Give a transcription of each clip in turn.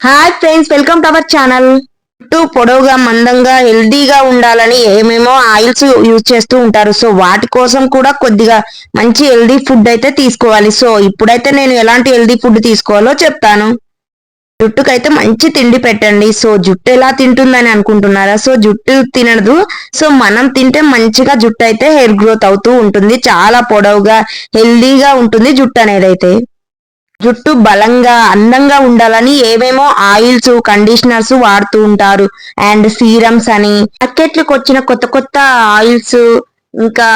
Hi friends welcome to our channel చుట్టూ పొడవుగా మందంగా హెల్దీగా ఉండాలని ఏమేమో ఆయిల్స్ యూజ్ చేస్తూ ఉంటారు. సో వాటి కోసం కూడా కొద్దిగా మంచి హెల్దీ ఫుడ్ అయితే తీసుకోవాలి. సో ఇప్పుడైతే నేను ఎలాంటి హెల్దీ ఫుడ్ తీసుకోవాలో చెప్తాను. జుట్టుకైతే మంచి తిండి పెట్టండి. సో జుట్టు ఎలా తింటుందని అనుకుంటున్నారా? సో జుట్టు తినదు. సో మనం తింటే మంచిగా జుట్టు అయితే హెయిర్ గ్రోత్ అవుతూ ఉంటుంది. చాలా పొడవుగా హెల్దీగా ఉంటుంది జుట్టు అనేది అయితే. జుట్టు బలంగా అందంగా ఉండాలని ఏవేమో ఆయిల్స్ కండిషనర్స్ వాడుతూ ఉంటారు. అండ్ సీరమ్స్ అని. మార్కెట్లకు వచ్చిన కొత్త కొత్త ఆయిల్స్ ఇంకా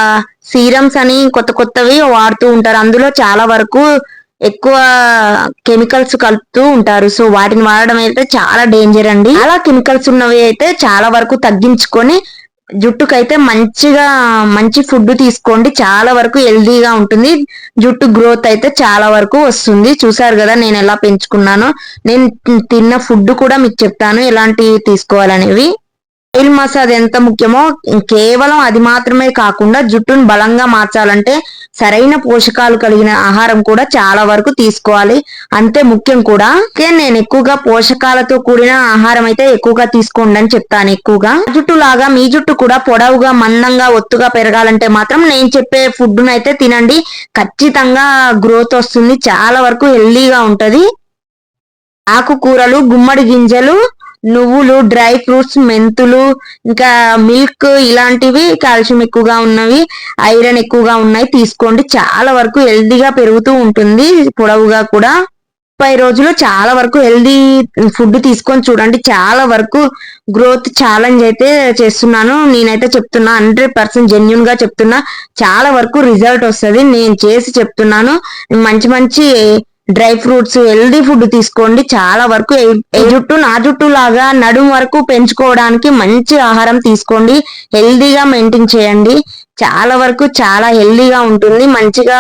సీరమ్స్ అని కొత్త కొత్తవి వాడుతూ ఉంటారు. అందులో చాలా వరకు ఎక్కువ కెమికల్స్ కలుపుతూ ఉంటారు. సో వాటిని వాడడం అయితే చాలా డేంజర్ అండి. అలా కెమికల్స్ ఉన్నవి అయితే చాలా వరకు తగ్గించుకొని జుట్టుకైతే మంచిగా మంచి ఫుడ్ తీసుకోండి. చాలా వరకు హెల్దీగా ఉంటుంది. జుట్టు గ్రోత్ అయితే చాలా వరకు వస్తుంది. చూసారు కదా నేను ఎలా పెంచుకున్నానో. నేను తిన్న ఫుడ్ కూడా మీకు చెప్తాను ఎలాంటివి తీసుకోవాలనేవి. ఆయిల్ మసాజ్ ఎంత ముఖ్యమో కేవలం అది మాత్రమే కాకుండా జుట్టును బలంగా మార్చాలంటే సరైన పోషకాలు కలిగిన ఆహారం కూడా చాలా వరకు తీసుకోవాలి. అంతే ముఖ్యం కూడా. నేను ఎక్కువగా పోషకాలతో కూడిన ఆహారం అయితే ఎక్కువగా తీసుకోండి అని చెప్తాను ఎక్కువగా. జుట్టు లాగా మీ జుట్టు కూడా పొడవుగా మందంగా ఒత్తుగా పెరగాలంటే మాత్రం నేను చెప్పే ఫుడ్ అయితే తినండి. ఖచ్చితంగా గ్రోత్ వస్తుంది. చాలా వరకు హెల్దీగా ఉంటది. ఆకుకూరలు గుమ్మడి గింజలు నువ్వులు డ్రై ఫ్రూట్స్ మెంతులు ఇంకా మిల్క్ ఇలాంటివి కాల్షియం ఎక్కువగా ఉన్నవి ఐరన్ ఎక్కువగా ఉన్నాయి తీసుకోండి. చాలా వరకు హెల్దీగా పెరుగుతూ ఉంటుంది పొడవుగా కూడా. ముప్పై రోజులు చాలా వరకు హెల్దీ ఫుడ్ తీసుకొని చూడండి. చాలా వరకు గ్రోత్ ఛాలెంజ్ అయితే చేస్తున్నాను. నేనైతే చెప్తున్నా హండ్రెడ్ పర్సెంట్ జెన్యున్గా చెప్తున్నా. చాలా వరకు రిజల్ట్ వస్తుంది. నేను చేసి చెప్తున్నాను. మంచి మంచి డ్రై ఫ్రూట్స్ హెల్దీ ఫుడ్ తీసుకోండి. చాలా వరకు జుట్టు నా జుట్టు లాగా నడుము వరకు పెంచుకోవడానికి మంచి ఆహారం తీసుకోండి. హెల్దీగా మెయింటైన్ చేయండి. చాలా వరకు చాలా హెల్దీగా ఉంటుంది. మంచిగా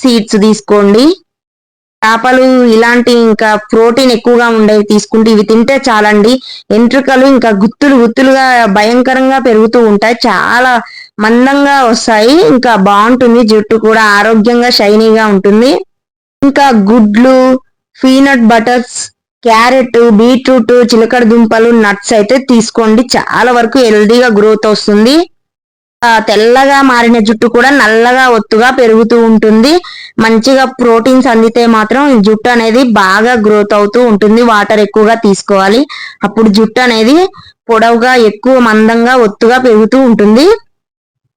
సీడ్స్ తీసుకోండి. చేపలు ఇలాంటి ఇంకా ప్రోటీన్ ఎక్కువగా ఉండేవి తీసుకుంటే ఇవి తింటే చాలండి. ఎంట్రుకలు ఇంకా గుత్తులు గుత్తులుగా భయంకరంగా పెరుగుతూ ఉంటాయి. చాలా మందంగా వస్తాయి. ఇంకా బాగుంటుంది. జుట్టు కూడా ఆరోగ్యంగా షైనీగా ఉంటుంది. ఇంకా గుడ్లు పీనట్ బటర్స్ క్యారెట్ బీట్రూట్ చిలకడ దుంపలు నట్స్ అయితే తీసుకోండి. చాలా వరకు హెల్దీగా గ్రోత్ వస్తుంది. తెల్లగా మారిన జుట్టు కూడా నల్లగా ఒత్తుగా పెరుగుతూ ఉంటుంది. మంచిగా ప్రోటీన్స్ అందితే మాత్రం జుట్టు అనేది బాగా గ్రోత్ అవుతూ ఉంటుంది. వాటర్ ఎక్కువగా తీసుకోవాలి. అప్పుడు జుట్టు అనేది పొడవుగా ఎక్కువ మందంగా ఒత్తుగా పెరుగుతూ ఉంటుంది.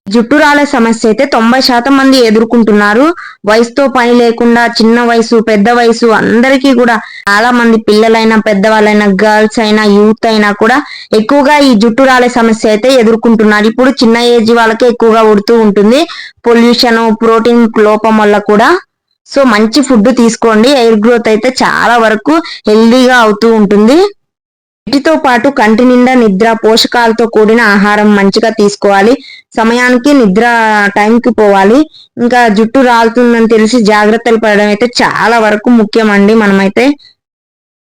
జుట్టు రాలే సమస్య అయితే తొంభై శాతం మంది ఎదుర్కొంటున్నారు. వయసుతో పని లేకుండా చిన్న వయసు పెద్ద వయసు అందరికీ కూడా చాలా మంది పిల్లలైనా పెద్దవాళ్ళైనా గర్ల్స్ అయినా యూత్ అయినా కూడా ఎక్కువగా ఈ జుట్టు రాలే సమస్య అయితే ఎదుర్కొంటున్నారు. ఇప్పుడు చిన్న ఏజ్ వాళ్ళకే ఎక్కువగా ఉడుతూ ఉంటుంది. పొల్యూషన్ ప్రోటీన్ లోపం వల్ల కూడా. సో మంచి ఫుడ్ తీసుకోండి. ఎయిర్ గ్రోత్ అయితే చాలా వరకు హెల్దీగా అవుతూ ఉంటుంది. వీటితో పాటు కంటి నిండా నిద్ర పోషకాలతో కూడిన ఆహారం మంచిగా తీసుకోవాలి. సమయానికి నిద్ర టైంకి పోవాలి. ఇంకా జుట్టు రాలుతుందని తెలిసి జాగ్రత్తలు పడడం అయితే చాలా వరకు ముఖ్యం అండి మనమైతే.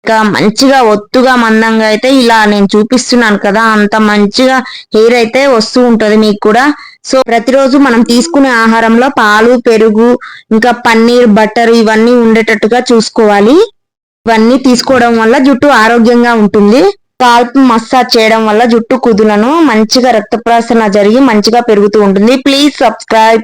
ఇంకా మంచిగా ఒత్తుగా మందంగా అయితే ఇలా నేను చూపిస్తున్నాను కదా అంత మంచిగా హెయిర్ అయితే వస్తూ ఉంటుంది మీకు కూడా. సో ప్రతిరోజు మనం తీసుకునే ఆహారంలో పాలు పెరుగు ఇంకా పన్నీర్ బటర్ ఇవన్నీ ఉండేటట్టుగా చూసుకోవాలి. ఇవన్నీ తీసుకోవడం వల్ల జుట్టు ఆరోగ్యంగా ఉంటుంది. స్కాల్ప్ మసాజ్ చేయడం వల్ల జుట్టు కుదులను మంచిగా రక్త ప్రసరణ జరిగి మంచిగా పెరుగుతూ ఉంటుంది. Please subscribe